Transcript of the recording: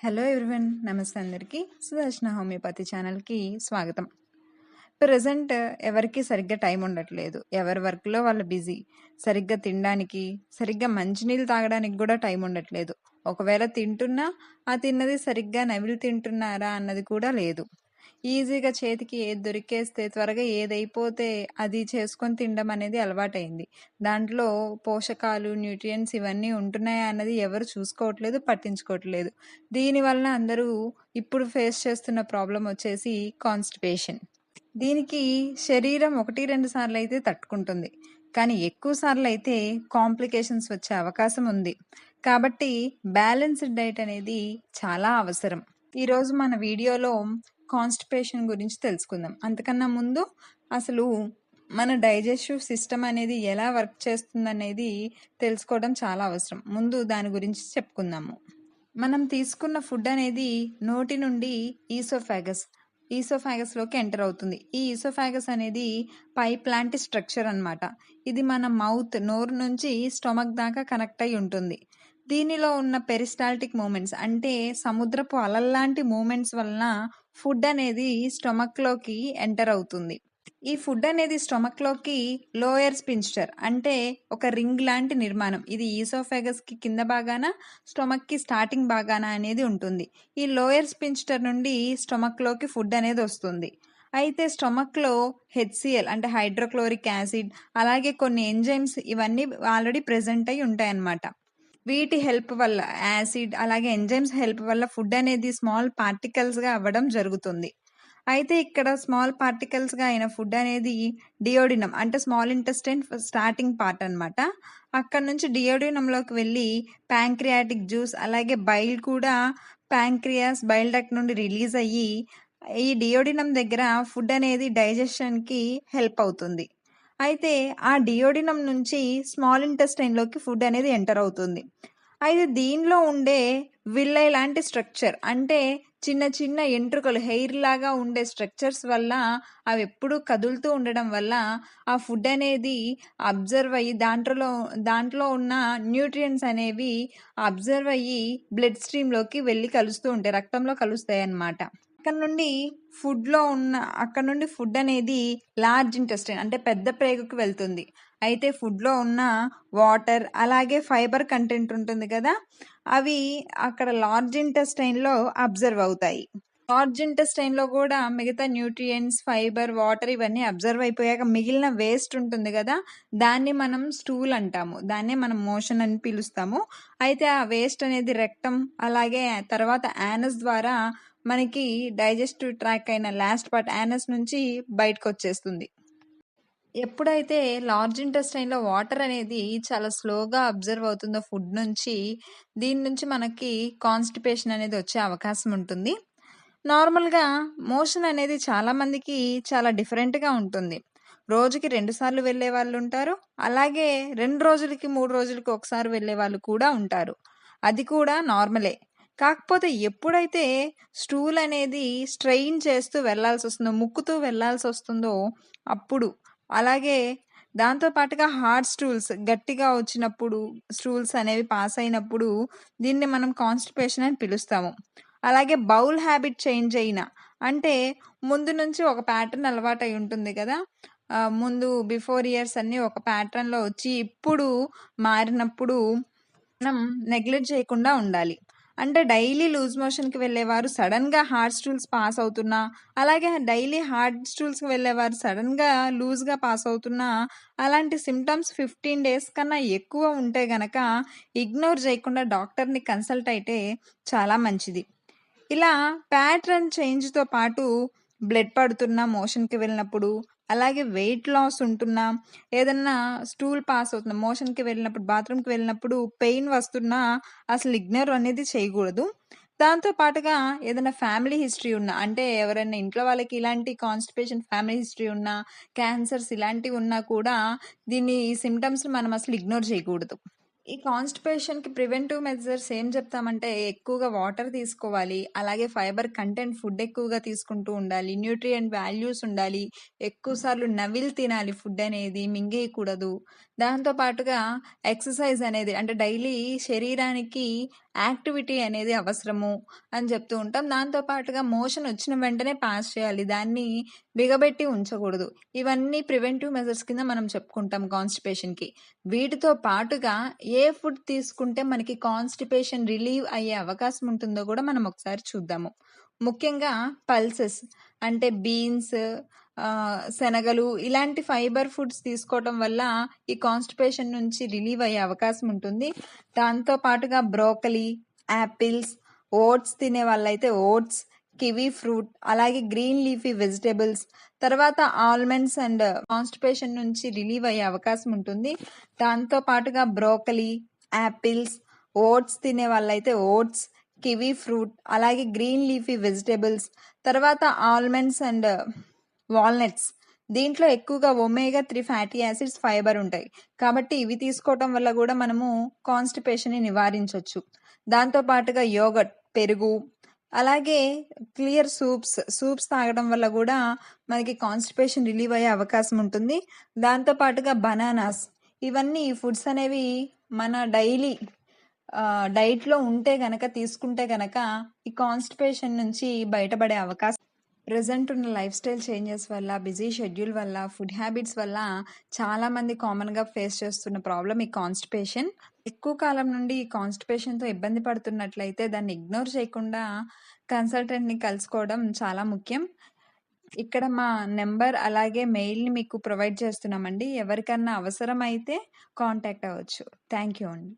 Hello everyone నమస్తే అందరికీ. సుదర్శన homeopathy ఛానల్కి స్వాగతం. ప్రజెంట్ ఎవరికి సరిగ్గా టైం ఉండట్లేదు. ఎవరి వర్క్లో వాళ్ళు బిజీ. సరిగ్గా తినడానికి సరిగ్గా మంచినీళ్ళు తాగడానికి కూడా టైం ఉండట్లేదు. ఒకవేళ తింటున్నా ఆ తిన్నది సరిగ్గా నవిలి తింటున్నారా అన్నది కూడా లేదు. ఈజీగా చేతికి ఏది దొరికేస్తే త్వరగా ఏదైపోతే అది చేసుకొని తినడం అనేది అలవాటైంది. దాంట్లో పోషకాలు న్యూట్రియంట్స్ ఇవన్నీ ఉంటున్నాయా అన్నది ఎవరు చూసుకోవట్లేదు పట్టించుకోవట్లేదు. దీనివల్ల అందరూ ఇప్పుడు ఫేస్ చేస్తున్న ప్రాబ్లం వచ్చేసి కాన్స్టిపేషన్. దీనికి శరీరం ఒకటి రెండు సార్లు అయితే తట్టుకుంటుంది. కానీ ఎక్కువ సార్లు అయితే కాంప్లికేషన్స్ వచ్చే అవకాశం ఉంది. కాబట్టి బ్యాలెన్స్డ్ డైట్ అనేది చాలా అవసరం. ఈరోజు మన వీడియోలో కాన్స్టిపేషన్ గురించి తెలుసుకుందాం. అంతకన్నా ముందు అసలు మన డైజెస్టివ్ సిస్టమ్ అనేది ఎలా వర్క్ చేస్తుందనేది తెలుసుకోవడం చాలా అవసరం. ముందు దాని గురించి చెప్పుకుందాము. మనం తీసుకున్న ఫుడ్ అనేది నోటి నుండి ఈసోఫాగస్ ఈసోఫాగస్లోకి ఎంటర్ అవుతుంది. ఈ ఈసోఫాగస్ అనేది పైప్ లాంటి స్ట్రక్చర్ అన్నమాట. ఇది మన మౌత్ నోరు నుంచి స్టొమక్ దాకా కనెక్ట్ అయి ఉంటుంది. దీనిలో ఉన్న పెరిస్టాల్టిక్ మూమెంట్స్ అంటే సముద్రపు అలల్లాంటి మూమెంట్స్ వలన ఫుడ్ అనేది స్టొమక్లోకి ఎంటర్ అవుతుంది. ఈ ఫుడ్ అనేది స్టొమక్లోకి లోయర్ స్పించర్ అంటే ఒక రింగ్ లాంటి నిర్మాణం. ఇది ఈసోఫెగస్కి కింద భాగాన స్టొమక్కి స్టార్టింగ్ భాగాన అనేది ఉంటుంది. ఈ లోయర్ స్పించర్ నుండి స్టొమక్లోకి ఫుడ్ అనేది వస్తుంది. అయితే స్టొమక్లో హెచ్సిఎల్ అంటే హైడ్రోక్లోరిక్ యాసిడ్ అలాగే కొన్ని ఎంజైమ్స్ ఇవన్నీ ఆల్రెడీ ప్రెజెంట్ అయి ఉంటాయన్నమాట. వీటి హెల్ప్ వల్ల యాసిడ్ అలాగే ఎంజైమ్స్ హెల్ప్ వల్ల ఫుడ్ అనేది స్మాల్ పార్టికల్స్గా అవ్వడం జరుగుతుంది. అయితే ఇక్కడ స్మాల్ పార్టికల్స్గా అయిన ఫుడ్ అనేది డియోడినం అంటే స్మాల్ ఇంటెస్టైన్ స్టార్టింగ్ పార్ట్ అనమాట అక్కడ నుంచి డియోడినంలోకి వెళ్ళి ప్యాంక్రియాటిక్ జ్యూస్ అలాగే బైల్ కూడా ప్యాంక్రియాస్ బైల్ డక్ట్ నుండి రిలీజ్ అయ్యి ఈ డియోడినం దగ్గర ఫుడ్ అనేది డైజెషన్కి హెల్ప్ అవుతుంది. అయితే ఆ డియోడినం నుంచి స్మాల్ ఇంటెస్టైన్లోకి ఫుడ్ అనేది ఎంటర్ అవుతుంది. అయితే దీనిలో ఉండే విల్లై లాంటి స్ట్రక్చర్ అంటే చిన్న చిన్న ఎంట్రుకలు హెయిర్ లాగా ఉండే స్ట్రక్చర్స్ వల్ల అవి ఎప్పుడూ కదులుతూ ఉండడం వల్ల ఆ ఫుడ్ అనేది అబ్జర్వ్ అయ్యి దాంట్లో దాంట్లో ఉన్న న్యూట్రియంట్స్ అనేవి అబ్జర్వ్ అయ్యి బ్లడ్ స్ట్రీమ్లోకి వెళ్ళి కలుస్తూ ఉంటాయి రక్తంలో కలుస్తాయి అన్నమాట అక్కడ నుండి ఫుడ్లో ఉన్న అక్కడ నుండి ఫుడ్ అనేది లార్జ్ ఇంటెస్టైన్ అంటే పెద్ద ప్రేగుకు వెళ్తుంది. అయితే ఫుడ్లో ఉన్న వాటర్ అలాగే ఫైబర్ కంటెంట్ ఉంటుంది కదా అవి అక్కడ లార్జ్ ఇంటెస్టైన్లో అబ్జర్వ్ అవుతాయి. లార్జ్ ఇంటెస్టైన్లో కూడా మిగతా న్యూట్రియంట్స్ ఫైబర్ వాటర్ ఇవన్నీ అబ్జర్వ్ అయిపోయాక మిగిలిన వేస్ట్ ఉంటుంది కదా దాన్ని మనం స్టూల్ అంటాము. దాన్నే మనం మోషన్ అని పిలుస్తాము. అయితే ఆ వేస్ట్ అనేది రెక్టం అలాగే తర్వాత యానస్ ద్వారా మనకి డైజెస్టివ్ ట్రాక్ అయిన లాస్ట్ పార్ట్ యానస్ నుంచి బయటకు వచ్చేస్తుంది ఎప్పుడైతే లార్జ్ ఇంటెస్టైన్లో వాటర్ అనేది చాలా స్లోగా అబ్జర్వ్ అవుతుందో ఫుడ్ నుంచి దీని నుంచి మనకి కాన్స్టిపేషన్ అనేది వచ్చే అవకాశం ఉంటుంది. నార్మల్గా మోషన్ అనేది చాలామందికి చాలా డిఫరెంట్గా ఉంటుంది. రోజుకి రెండుసార్లు వెళ్ళే వాళ్ళు ఉంటారు. అలాగే రెండు రోజులకి మూడు రోజులకి ఒకసారి వెళ్ళే వాళ్ళు కూడా ఉంటారు. అది కూడా నార్మలే. కాకపోతే ఎప్పుడైతే స్టూల్ అనేది స్ట్రెయిన్ చేస్తూ వెళ్ళాల్సి వస్తుందో ముక్కుతూ వెళ్ళాల్సి వస్తుందో అప్పుడు అలాగే దాంతో పాటుగా హార్డ్ స్టూల్స్ గట్టిగా వచ్చినప్పుడు స్టూల్స్ అనేవి పాస్ అయినప్పుడు దీన్ని మనం కాన్స్టిపేషన్ అని పిలుస్తాము. అలాగే బౌల్ హ్యాబిట్ చేంజ్ అయిన అంటే ముందు నుంచి ఒక ప్యాటర్న్ అలవాటు అయి ఉంటుంది కదా ముందు బిఫోర్ ఇయర్స్ అన్నీ ఒక ప్యాటర్న్లో వచ్చి ఇప్పుడు మారినప్పుడు మనం నెగ్లెక్ట్ చేయకుండా ఉండాలి. అంటే డైలీ లూజ్ మోషన్కి వెళ్ళేవారు సడన్గా హార్డ్ స్టూల్స్ పాస్ అవుతున్నా అలాగే డైలీ హార్డ్ స్టూల్స్కి వెళ్ళేవారు సడన్గా లూజ్గా పాస్ అవుతున్నా అలాంటి సిమ్టమ్స్ ఫిఫ్టీన్ డేస్ కన్నా ఎక్కువ ఉంటే గనక ఇగ్నోర్ చేయకుండా డాక్టర్ని కన్సల్ట్ అయితే చాలా మంచిది. ఇలా ప్యాటర్న్ చేంజ్తో పాటు బ్లడ్ పడుతున్న మోషన్కి వెళ్ళినప్పుడు అలాగే వెయిట్ లాస్ ఉంటున్నా ఏదన్నా స్టూల్ పాస్ అవుతున్నా మోషన్కి వెళ్ళినప్పుడు బాత్రూమ్కి వెళ్ళినప్పుడు పెయిన్ వస్తున్నా అసలు ఇగ్నోర్ అనేది చేయకూడదు. దాంతో పాటుగా ఏదైనా ఫ్యామిలీ హిస్టరీ ఉన్నా అంటే ఎవరైనా ఇంట్లో వాళ్ళకి ఇలాంటి కాన్స్టిపేషన్ ఫ్యామిలీ హిస్టరీ ఉన్నా క్యాన్సర్స్ ఇలాంటివి ఉన్నా కూడా దీన్ని ఈ సిమ్టమ్స్ మనం అసలు ఇగ్నోర్ చేయకూడదు. ఈ కాన్స్టిపేషన్కి ప్రివెంటివ్ మెజర్స్ ఏం చెప్తామంటే ఎక్కువగా వాటర్ తీసుకోవాలి అలాగే ఫైబర్ కంటెంట్ ఫుడ్ ఎక్కువగా తీసుకుంటూ ఉండాలి న్యూట్రియంట్ వాల్యూస్ ఉండాలి ఎక్కువసార్లు నవిల్ తినాలి ఫుడ్ అనేది మింగేయకూడదు. దాంతో పాటుగా ఎక్సర్సైజ్ అనేది అంటే డైలీ శరీరానికి యాక్టివిటీ అనేది అవసరము అని చెప్తూ ఉంటాం. దాంతో పాటుగా మోషన్ వచ్చిన వెంటనే పాస్ చేయాలి. దాన్ని బిగబెట్టి ఉంచకూడదు. ఇవన్నీ ప్రివెంటివ్ మెజర్స్ కింద మనం చెప్పుకుంటాం కాన్స్టిపేషన్కి. వీటితో పాటుగా ఏ ఫుడ్ తీసుకుంటే మనకి కాన్స్టిపేషన్ రిలీవ్ అయ్యే అవకాశం ఉంటుందో కూడా మనం ఒకసారి చూద్దాము. ముఖ్యంగా పల్సెస్ అంటే బీన్స్ శనగలు ఇలాంటి ఫైబర్ ఫుడ్స్ తీసుకోవటం వల్ల ఈ కాన్స్టిపేషన్ నుంచి రిలీవ్ అయ్యే అవకాశం ఉంటుంది. దాంతో పాటుగా బ్రోకలీ యాపిల్స్ ఓట్స్ తినే వాళ్ళైతే ఓట్స్ కివీ ఫ్రూట్ అలాగే గ్రీన్ లీఫీ వెజిటేబుల్స్ తర్వాత ఆల్మండ్స్ అండ్ కాన్స్టిపేషన్ నుంచి రిలీవ్ అయ్యే అవకాశం ఉంటుంది. దాంతో పాటుగా బ్రోకలీ యాపిల్స్ ఓట్స్ తినే వాళ్ళైతే ఓట్స్ కివీ ఫ్రూట్ అలాగే గ్రీన్ లీఫీ వెజిటేబుల్స్ తర్వాత ఆల్మండ్స్ అండ్ వాల్నట్స్. దీంట్లో ఎక్కువగా omega three fatty acids fibre ఉంటాయి. కాబట్టి ఇవి తీసుకోవటం వల్ల కూడా మనము కాన్స్టిపేషన్ని నివారించవచ్చు దాంతో పాటుగా యోగట్ పెరుగు అలాగే క్లియర్ సూప్స్ సూప్స్ తాగడం వల్ల కూడా మనకి కాన్స్టిపేషన్ రిలీవ్ అయ్యే అవకాశం ఉంటుంది. దాంతో పాటుగా బనానాస్. ఇవన్నీ ఫుడ్స్ అనేవి మన డైలీ డైట్లో ఉంటే గనక తీసుకుంటే గనక ఈ కాన్స్టిపేషన్ నుంచి బయటపడే అవకాశం ప్రజెంట్ ఉన్న లైఫ్ స్టైల్ చేంజెస్ వల్ల బిజీ షెడ్యూల్ వల్ల ఫుడ్ హ్యాబిట్స్ వల్ల చాలామంది కామన్గా ఫేస్ చేస్తున్న ప్రాబ్లం ఈ కాన్స్టిపేషన్ ఎక్కువ కాలం నుండి ఈ కాన్స్టిపేషన్తో ఇబ్బంది పడుతున్నట్లయితే దాన్ని ఇగ్నోర్ చేయకుండా కన్సల్టెంట్ని కలుసుకోవడం చాలా ముఖ్యం. ఇక్కడ మా నెంబర్ అలాగే మెయిల్ని మీకు ప్రొవైడ్ చేస్తున్నామండి. ఎవరికన్నా అవసరమైతే కాంటాక్ట్ అవ్వచ్చు. థ్యాంక్ యూ అండి.